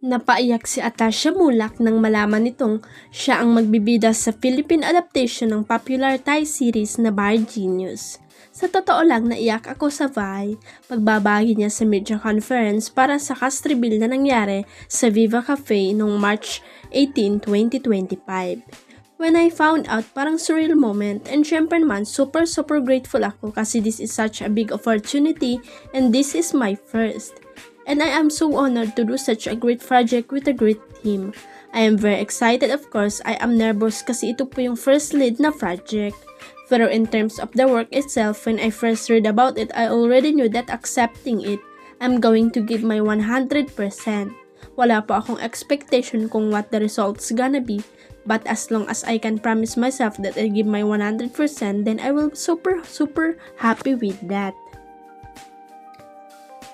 Napaiyak si Atasha Mulak nang malaman nitong siya ang magbibida sa Philippine adaptation ng popular Thai series na Bar Genius. Sa totoo lang, naiyak ako sa Vi pagbabagi niya sa media conference para sa cast reveal na nangyari sa Viva Cafe noong March 18, 2025. When I found out, parang surreal moment and syempre naman super super grateful ako kasi this is such a big opportunity and this is my first. And I am so honored to do such a great project with a great team. I am very excited of course, I am nervous kasi ito po yung first lead na project. Pero in terms of the work itself, when I first read about it, I already knew that accepting it, I'm going to give my 100%. Wala po akong expectation kung what the results gonna be, but as long as I can promise myself that I give my 100%, then I will super super happy with that.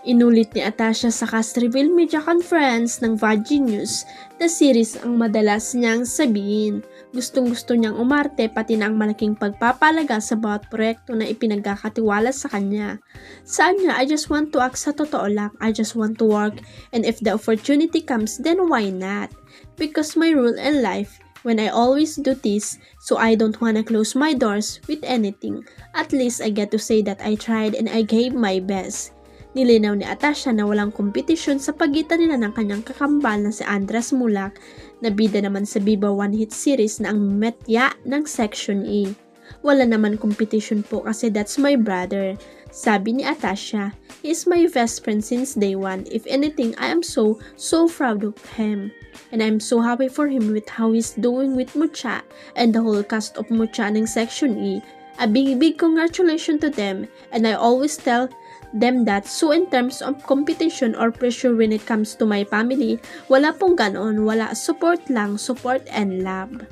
Inulit ni Atasha sa cast reveal media conference ng Vagi News na series ang madalas niyang sabihin. Gustong gusto niyang umarte pati na ang malaking pagpapalaga sa bawat proyekto na ipinagkakatiwala sa kanya. Saan niya, I just want to act sa totoo lang. I just want to work and if the opportunity comes, then why not? Because my rule in life when I always do this, so I don't wanna close my doors with anything. At least I get to say that I tried and I gave my best. Nilinaw ni Atasha na walang kompetisyon sa pagitan nila ng kanyang kakambal na si Andres Mulak na bida naman sa Biba One Hit Series na ang metya ng Section E. Wala naman competition po kasi that's my brother. Sabi ni Atasha, he is my best friend since day one. If anything, I am so, so proud of him. And I'm so happy for him with how he's doing with Mucha and the whole cast of Mucha ng Section E. A big, big congratulations to them. And I always tell them that so in terms of competition or pressure when it comes to my family, wala pong ganon, wala support lang, support and love.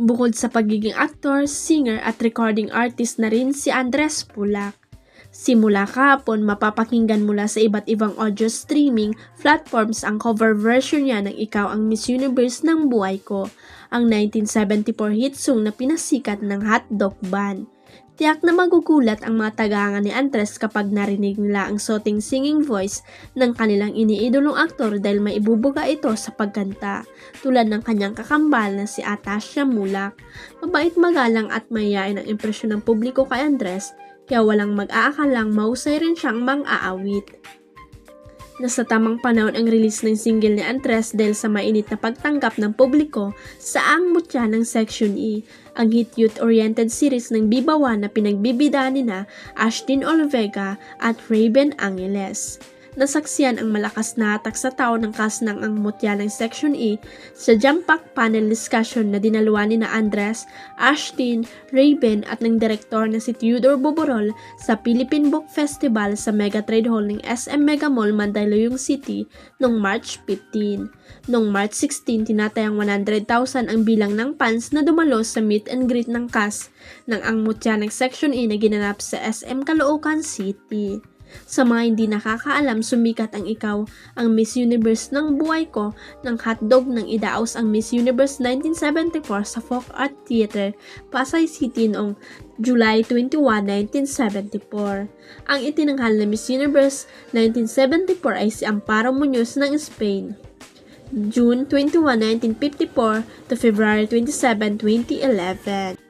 Bukod sa pagiging actor, singer at recording artist na rin si Andres Pulak. Simula kahapon, mapapakinggan mula sa iba't ibang audio streaming platforms ang cover version niya ng Ikaw ang Miss Universe ng Buhay Ko, ang 1974 hit song na pinasikat ng Hotdog Band. Tiyak na magugulat ang mga tagangan ni Andres kapag narinig nila ang soting singing voice ng kanilang iniidolong aktor dahil may ibubuga ito sa pagkanta, tulad ng kanyang kakambal na si Atasha Mulak. Mabait magalang at mayayain ang impresyon ng publiko kay Andres, kaya walang mag-aakalang mahusay rin siyang mang-aawit. Nasa tamang panahon ang release ng single ni Andres dahil sa mainit na pagtanggap ng publiko sa ang mutya ng Section E, ang hit youth-oriented series ng Bibawan na pinagbibida ni na Ashtin Olvega at Raven Angeles. Nasaksiyan ang malakas na hatak sa tao ng cast ng ang mutya ng Section E sa jump-pack panel discussion na dinaluan ni na Andres, Ashtin, Raven at ng direktor na si Theodore Boborol sa Philippine Book Festival sa Mega Trade Hall ng SM Mega Mall, Mandaluyong City noong March 15. Noong March 16, tinatayang 100,000 ang bilang ng fans na dumalo sa meet and greet ng cast ng ang mutya ng Section E na ginanap sa SM Caloocan City. Sa mga hindi nakakaalam, sumikat ang ikaw ang Miss Universe ng buhay ko ng hotdog ng idaos ang Miss Universe 1974 sa Folk Art Theater, Pasay City noong July 21, 1974. Ang itinanghal na Miss Universe 1974 ay si Amparo Muñoz ng Spain. June 21, 1954 to February 27, 2011.